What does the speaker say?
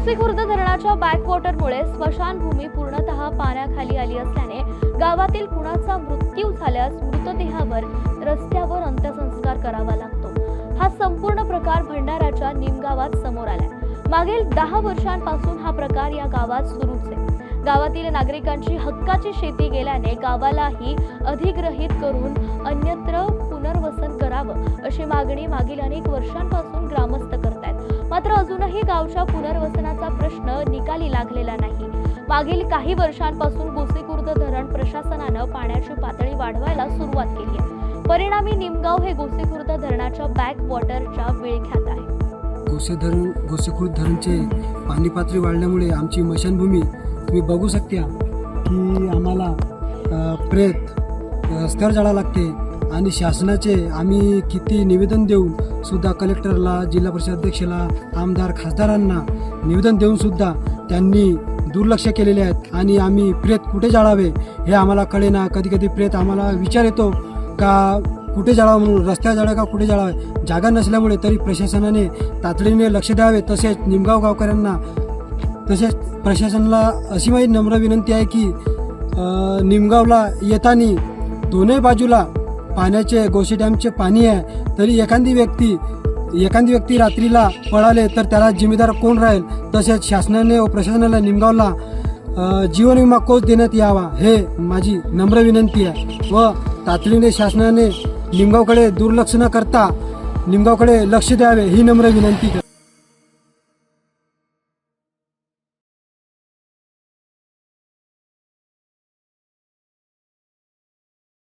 गोसीखुर्द धरणाच्या बॅकवॉटरमुळे स्मशानभूमी पूर्णतः पाण्याखाली आली असल्याने गावातील कुणाचा मृत्यू झाल्यास मृतदेहावर रस्त्यावर अंत्यसंस्कार करावा लागतो. हा संपूर्ण प्रकार भंडाराच्या निमगावात समोर आलाय. मागील दहा वर्षांपासून हा प्रकार या गावात सुरूच आहे. गावातील नागरिकांची हक्काची शेती गेल्याने गावालाही अधिग्रहित करून अन्यत्र पुनर्वसन करावं अशी मागणी मागील अनेक वर्षांपासून ग्रामस्थ मात्र अजूनही गावच्या पुनर्वसनाचा प्रश्न निकाली लागलेला नाही. मागील काही वर्षांपासून गोसेखुर्द धरण प्रशासनानं पाण्याची पातळी वाढवायला सुरुवात केली आहे. परिणामी निमगाव हे गोसेखुर्द धरणाच्या बॅक वॉटरच्या विळख्यात आहे. गोसे धरण गोसेखुर्द धरणचे पाणी पातळी वाढल्यामुळे आमची मशानभूमी तुम्ही बघू शकता की आम्हाला प्रेत स्तर जाळा लागते. आणि शासनाचे आम्ही किती निवेदन देऊन सुद्धा कलेक्टरला जिल्हा परिषद अध्यक्षाला आमदार खासदारांना निवेदन देऊन सुद्धा त्यांनी दुर्लक्ष केलेले आहेत. आणि आम्ही प्रेत कुठे जाळावे हे आम्हाला कळेना कधी कधी प्रेत आम्हाला विचार येतो का कुठे जाळावं म्हणून? रस्त्यावर जाळा का कुठे जाळावे? जागा नसल्यामुळे तरी प्रशासनाने तातडीने लक्ष द्यावे. तसेच निमगाव गावकऱ्यांना तसेच प्रशासनाला अशी माझी नम्र विनंती आहे की निमगावला येताना दोन्ही बाजूला पाण्याचे गोशी डॅमचे पाणी आहे तरी एखादी व्यक्ती एखादी व्यक्ती रात्रीला पळाले तर त्याला जिम्मेदार कोण राहील? तसेच शासनाने व प्रशासनाला निमगावला जीवन विमा कोच देण्यात यावा हे माझी नम्र विनंती आहे. व तातडीने शासनाने निमगावकडे दुर्लक्ष न करता निमगावकडे लक्ष द्यावे ही नम्र विनंती करते.